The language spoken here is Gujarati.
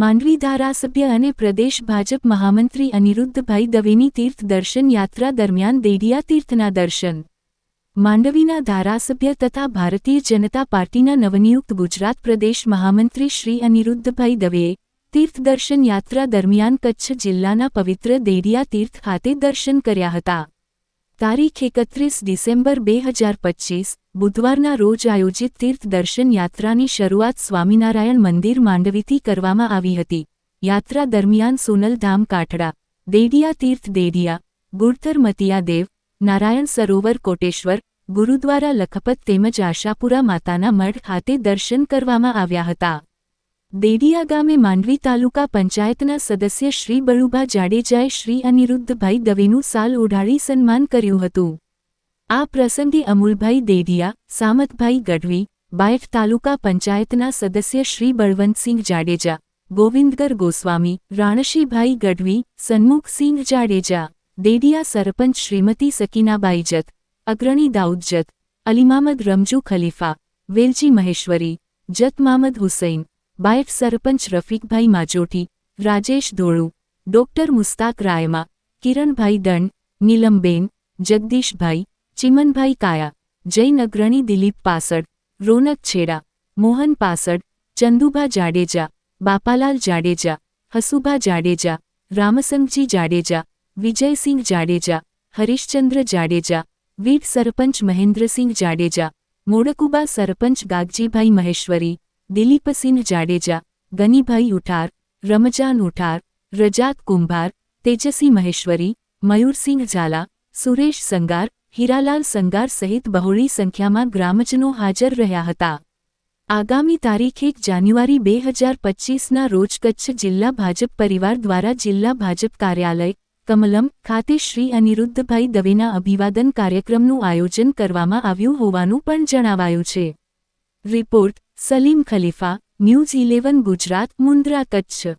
માંડવી ધારાસભ્ય અને પ્રદેશ ભાજપ મહામંત્રી અનિરુદ્ધભાઈ દવેની તીર્થ દર્શન યાત્રા દરમિયાન દેડિયા તીર્થના દર્શન. માંડવીના ધારાસભ્ય તથા ભારતીય જનતા પાર્ટીના નવનિયુક્ત ગુજરાત પ્રદેશ મહામંત્રી શ્રી અનિરુદ્ધભાઈ દવેએ તીર્થદર્શન યાત્રા દરમિયાન કચ્છ જિલ્લાના પવિત્ર દેડિયા તીર્થ ખાતે દર્શન કર્યા હતા. તારીખ એકત્રીસ ડિસેમ્બર બે હજાર પચીસ, બુધવારના રોજ આયોજિત તીર્થ દર્શન યાત્રાની શરૂઆત સ્વામિનારાયણ મંદિર માંડવીથી કરવામાં આવી હતી. યાત્રા દરમિયાન સોનલધામ કાઠડા, દેડિયા તીર્થ દેડિયા ગુડતર મતિયાદેવ નારાયણ સરોવર કોટેશ્વર, ગુરુદ્વારા લખપત તેમજ આશાપુરા માતાના મઢ ખાતે દર્શન કરવામાં આવ્યા હતા. દેડિયા ગામે માંડવી તાલુકા પંચાયતના સદસ્ય શ્રી બળુભા જાડેજાએ શ્રી અનિરુદ્ધભાઈ દવેનું સાલ ઓઢાડી સન્માન કર્યું હતું. આ પ્રસંગે અમૂલભાઈ દેડિયા, સામતભાઈ ગઢવી બાયફ તાલુકા પંચાયતના સદસ્ય શ્રી બળવંતસિંહ જાડેજા, ગોવિંદગર ગોસ્વામી, રાણશીભાઈ ગઢવી, સન્મુખસિંહ જાડેજા, દેડિયા સરપંચ શ્રીમતી સકીનાબાઈ જત, અગ્રણી દાઉદ જત, અલીમામદ રમજુ ખલીફા, વેલજી મહેશ્વરી, જત મામદ હુસૈન બાયટ સરપંચ રફીકભાઈ માજોઠી, રાજેશ ધોળુ, ડોક્ટર મુસ્તાક રાયમા, કિરણભાઈ દંડ, નીલમબેન, જગદીશભાઈ, ચિમનભાઈ કાયા જૈન અગ્રણી દિલીપ પાસડ, રોનક છેડા, મોહન પાસડ, ચંદુભા જાડેજા, બાપાલાલ જાડેજા, હસુભા જાડેજા, રામસંગજી જાડેજા, વિજયસિંહ જાડેજા, હરીશચંદ્ર જાડેજા, વીર સરપંચ મહેન્દ્રસિંહ જાડેજા, મોડકુબા સરપંચ ગાગજીભાઈ મહેશ્વરી દિલીપસિંહ જાડેજા, ગનીભાઈ ઉઠાર, રમજાન ઉઠાર, રજાત કુંભાર તેજસી મહેશ્વરી, મયુરસિંહ ઝાલા, સુરેશ સંગાર, હીરાલાલ સંગાર સહિત બહોળી સંખ્યામાં ગ્રામજનો હાજર રહ્યા હતા. આગામી તારીખ એક જાન્યુઆરી બે હજાર પચ્ચીસના રોજ કચ્છ જિલ્લા ભાજપ પરિવાર દ્વારા જિલ્લા ભાજપ કાર્યાલય, કમલમ ખાતે શ્રી અનિરુદ્ધભાઈ દવેના અભિવાદન કાર્યક્રમનું આયોજન કરવામાં આવ્યું હોવાનું પણ જણાવાયું છે. Report Salim Khalifa news eleven Gujarat Mundra Kutch.